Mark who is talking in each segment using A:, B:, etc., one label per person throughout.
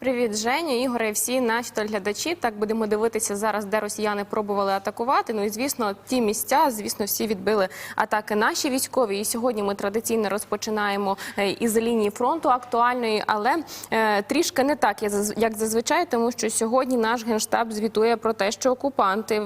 A: Привіт, Женя, Ігоре, всі наші телеглядачі. Так будемо дивитися зараз, де росіяни пробували атакувати. Ну і звісно, ті місця, звісно, всі відбили атаки наші військові. І сьогодні ми традиційно розпочинаємо е, із лінії фронту актуальної, але е, трішки не так, як зазвичай, тому що сьогодні наш генштаб звітує про те, що окупанти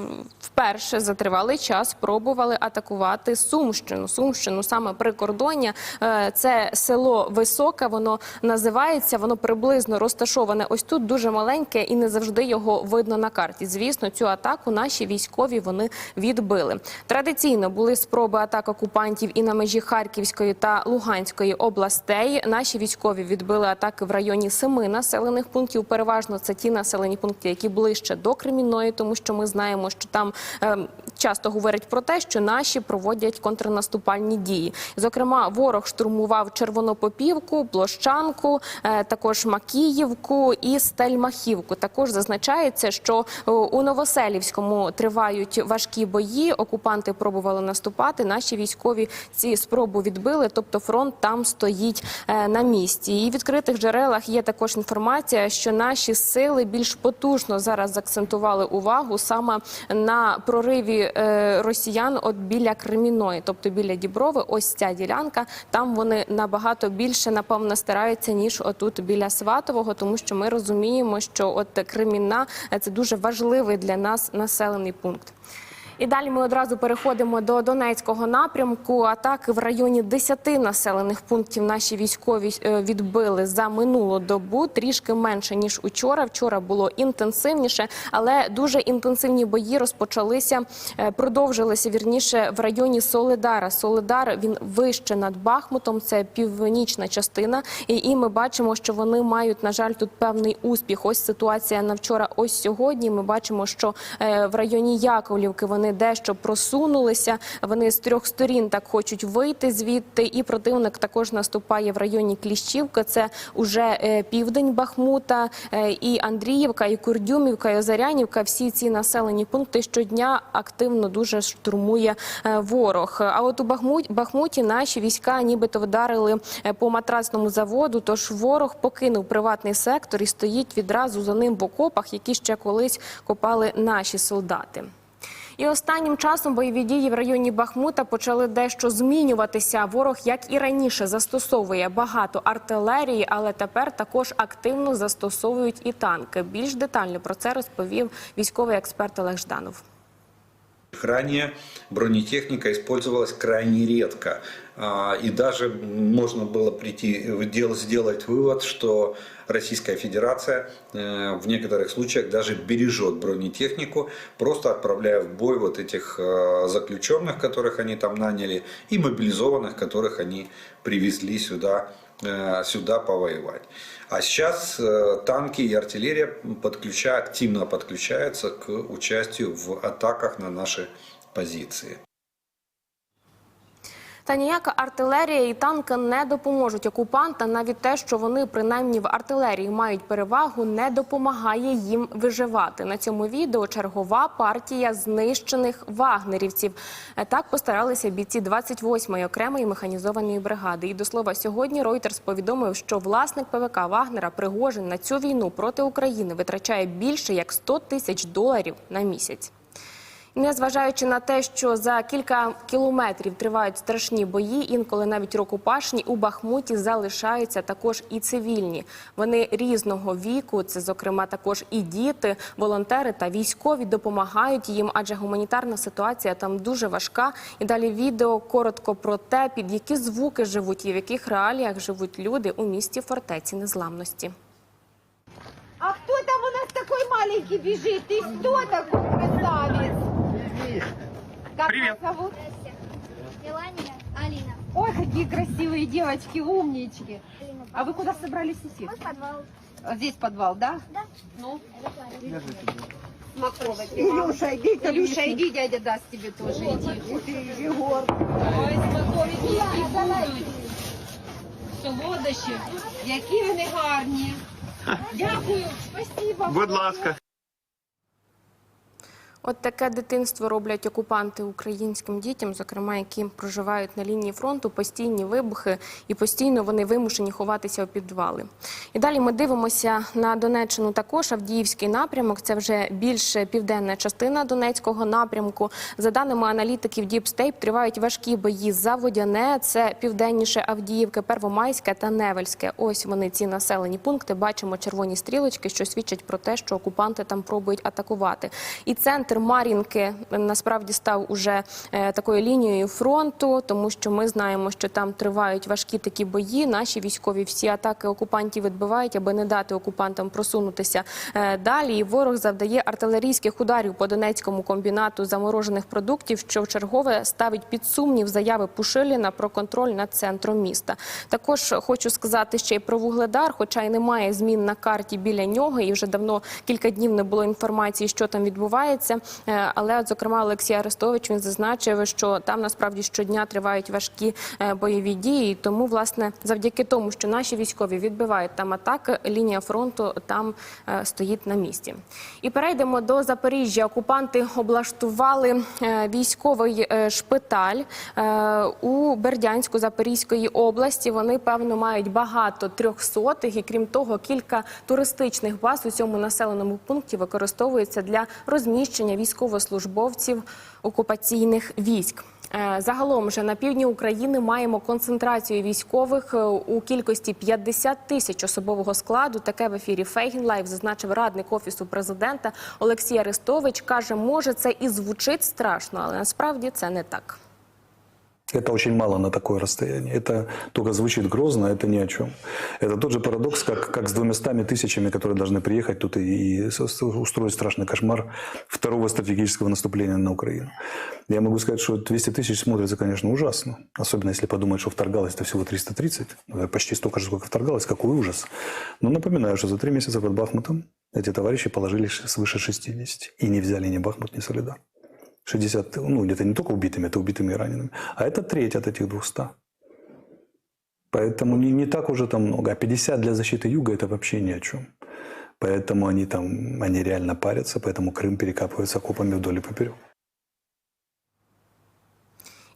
A: вперше за тривалий час пробували атакувати Сумщину. Сумщину саме прикордоння. Е, Це село Високе, воно називається, воно приблизно розташоване ось тут, дуже маленьке, і не завжди його видно на карті. Звісно, цю атаку наші військові вони відбили. Традиційно були спроби атак окупантів і на межі Харківської та Луганської областей. Наші військові відбили атаки в районі семи населених пунктів. Переважно це ті населені пункти, які ближче до Кремінної, тому що ми знаємо, що там Um, часто говорять про те, що наші проводять контрнаступальні дії. Зокрема, ворог штурмував Червонопопівку, Площанку, е, також Макіївку і Стельмахівку. Також зазначається, що е, у Новоселівському тривають важкі бої. Окупанти пробували наступати. Наші військові ці спробу відбили. Тобто фронт там стоїть е, на місці. І в відкритих джерелах є також інформація, що наші сили більш потужно зараз заакцентували увагу саме на прориві е, росіян от біля Креміної, тобто біля Діброви. Ось ця ділянка. Там вони набагато більше напевно стараються ніж отут біля Сватового, тому що ми розуміємо, що от Кремінна е, це дуже важливий для нас населений пункт. І далі ми одразу переходимо до Донецького напрямку. Атаки в районі 10 населених пунктів наші військові е, відбили за минулу добу. Трішки менше ніж учора. Вчора було інтенсивніше, але дуже інтенсивні бої розпочалися, е, продовжилися вірніше в районі Солидара. Солидар він вище над Бахмутом. Це північна частина, і, ми бачимо, що вони мають на жаль тут певний успіх. Ось ситуація на вчора. Ось сьогодні. Ми бачимо, що е, в районі Яковлівки вони дещо просунулися. Вони з трьох сторін так хочуть вийти звідти. І противник також наступає в районі Кліщівка. Це уже е, південь Бахмута, е, і Андріївка, і Курдюмівка, і Озарянівка. Всі ці населені пункти щодня активно дуже штурмує е, ворог. А от у Бахмут- Бахмуті наші війська нібито вдарили по матрасному заводу. Тож ворог покинув приватний сектор і стоїть відразу за ним в окопах, які ще колись копали наші солдати. І останнім часом бойові дії в районі Бахмута почали дещо змінюватися. Ворог, як і раніше, застосовує багато артилерії, але тепер також активно застосовують і танки. Більш детально про це розповів військовий експерт Олег Жданов.
B: Ранее бронетехника использовалась крайне редко. А, И даже можно было прийти, дел- сделать вывод, что Российская Федерация э, в некоторых случаях даже бережет бронетехнику, просто отправляя в бой вот этих э, заключенных, которых они там наняли, и мобилизованных, которых они привезли сюда, сюда повоевать. А сейчас э, танки и артиллерия подключа- активно подключаются к участию в атаках на наши позиции.
A: Та ніяка артилерія і танки не допоможуть окупантам. Навіть те, що вони принаймні в артилерії мають перевагу, не допомагає їм виживати. На цьому відео чергова партія знищених вагнерівців. Так постаралися бійці 28-ї окремої механізованої бригади. І до слова, сьогодні Reuters повідомив, що власник ПВК Вагнера Пригожин на цю війну проти України витрачає більше як 100 тисяч доларів на місяць. І Незважаючи на те, що за кілька кілометрів тривають страшні бої, інколи навіть рукопашні, у Бахмуті залишаються також і цивільні. Вони різного віку, це зокрема також і діти, волонтери та військові допомагають їм, адже гуманітарна ситуація там дуже важка. І далі відео коротко про те, під які звуки живуть і в яких реаліях живуть люди у місті фортеці незламності.
C: А кто там у нас такой маленький? Ты кто такой красавец? Как
D: Привет.
C: вас зовут?
E: Мелания, Алина.
C: Ой, какие красивые девочки, умнички. А вы куда собрались идти?
E: Вот подвал.
C: А Здесь подвал, да?
E: Да.
C: Ну,
E: Это
C: Смакова. Илюша, иди, Илюша, иди, дядя даст тебе тоже иди. Егор. Ой, смаковики, які будуть. Солодощі. Які вони гарні. Дякую, спасибо.
D: Будь ласка.
A: От таке дитинство роблять окупанти українським дітям, зокрема, які проживають на лінії фронту, постійні вибухи, і постійно вони вимушені ховатися у підвали. І далі ми дивимося на Донеччину. Також Авдіївський напрямок. Це вже більш південна частина Донецького напрямку. За даними аналітиків Діпстейп, тривають важкі бої за Водяне. Це південніше Авдіївки, Первомайське та Невельське. Ось вони ці населені пункти. Бачимо червоні стрілочки, що свідчать про те, що окупанти там пробують атакувати. І центр Мар'їнки е, насправді став уже е, такою лінією фронту, тому що ми знаємо, що там тривають важкі такі бої. Наші військові всі атаки окупантів відбивають, аби не дати окупантам просунутися е, далі. І ворог завдає артилерійських ударів по Донецькому комбінату заморожених продуктів, що в чергове ставить під сумнів заяви Пушиліна про контроль над центром міста. Також хочу сказати ще й про Вугледар, хоча й немає змін на карті біля нього, і вже давно кілька днів не було інформації, що там відбувається. Е, Але, от, зокрема, Олексій Арестович він зазначив, що там насправді щодня тривають важкі е, бойові дії. Тому, власне, завдяки тому, що наші військові відбивають там атаки, лінія фронту там е, стоїть на місці. І перейдемо до Запоріжжя. Окупанти облаштували військовий шпиталь у Бердянську Запорізької області. Вони певно мають багато трьохсотих, і крім того, кілька туристичних баз у цьому населеному пункті використовуються для розміщення військовослужбовців окупаційних військ. Е, Загалом же на півдні України маємо концентрацію військових е, у кількості 50 тисяч особового складу. Таке в ефірі Фейгінлайв зазначив радник офісу президента Олексій Арестович. каже, може це і звучить страшно, але насправді це не так.
D: Это очень мало на такое расстояние. Это только звучит грозно, это ни о чем. Это тот же парадокс, как, как с двумястами тысячами, которые должны приехать тут и, и устроить страшный кошмар второго стратегического наступления на Украину. Я могу сказать, что 200 тысяч смотрится, конечно, ужасно. Особенно если подумать, что вторгалось это всего 330. Ну, Почти столько же, сколько вторгалось. Какой ужас. Но напоминаю, что за три месяца под Бахмутом эти товарищи положили свыше 60. И не взяли ни Бахмут, ни Солидар. 60, ну, это не только убитыми, это убитыми и ранеными. А это треть от этих 200. Поэтому не, не так уже там много. А 50 для защиты юга – это вообще ни о чем. Поэтому они там, они реально парятся, поэтому Крым перекапывается окопами вдоль и поперек.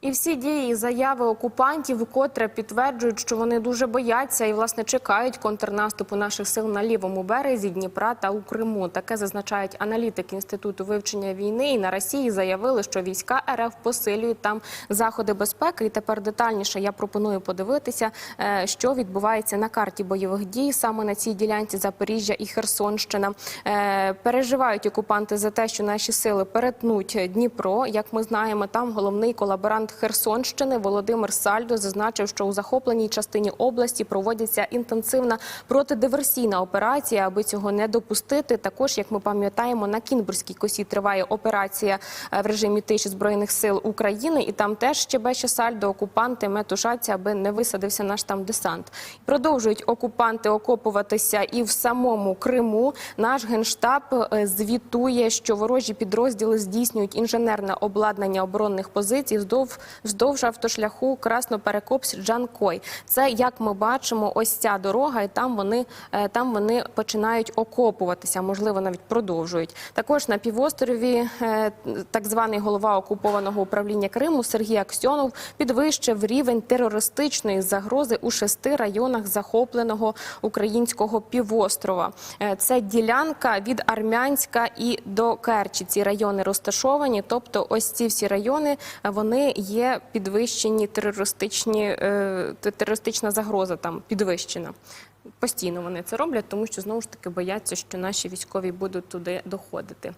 A: І всі дії і заяви окупантів вкотре підтверджують, що вони дуже бояться і власне чекають контрнаступу наших сил на лівому березі Дніпра та у Криму. Таке зазначають аналітики інституту вивчення війни. І на Росії заявили, що війська РФ посилюють там заходи безпеки. І тепер детальніше я пропоную подивитися, е, що відбувається на карті бойових дій саме на цій ділянці Запоріжжя і Херсонщина. Е, Переживають окупанти за те, що наші сили перетнуть Дніпро. Як ми знаємо, там головний колаборант Херсонщини Володимир Сальдо зазначив, що у захопленій частині області проводиться інтенсивна протидиверсійна операція, аби цього не допустити. Також, як ми пам'ятаємо, на Кінбурзькій косі триває операція е, в режимі тиші збройних сил України, і там теж щебече Сальдо. Окупанти метушаться, аби не висадився наш там десант. Продовжують окупанти окопуватися і в самому Криму. Наш генштаб е, звітує, що ворожі підрозділи здійснюють інженерне обладнання оборонних позицій вздовж, вздовж автошляху Красноперекопськ Джанкой. Це як ми бачимо, ось ця дорога, і там вони е, там вони починають окопуватися. Можливо, навіть продовжують. Також на півострові е, так званий голова окупованого управління Криму Сергій Аксьонов підвищив рівень терористичної загрози у шести районах захопленого українського півострова. Е, Це ділянка від Армянська і до Керчі. Ці райони розташовані. Тобто, ось ці всі райони вони є підвищені терористичні е, терористична загроза там підвищена. Постійно вони це роблять, тому що знову ж таки бояться, що наші військові будуть туди доходити.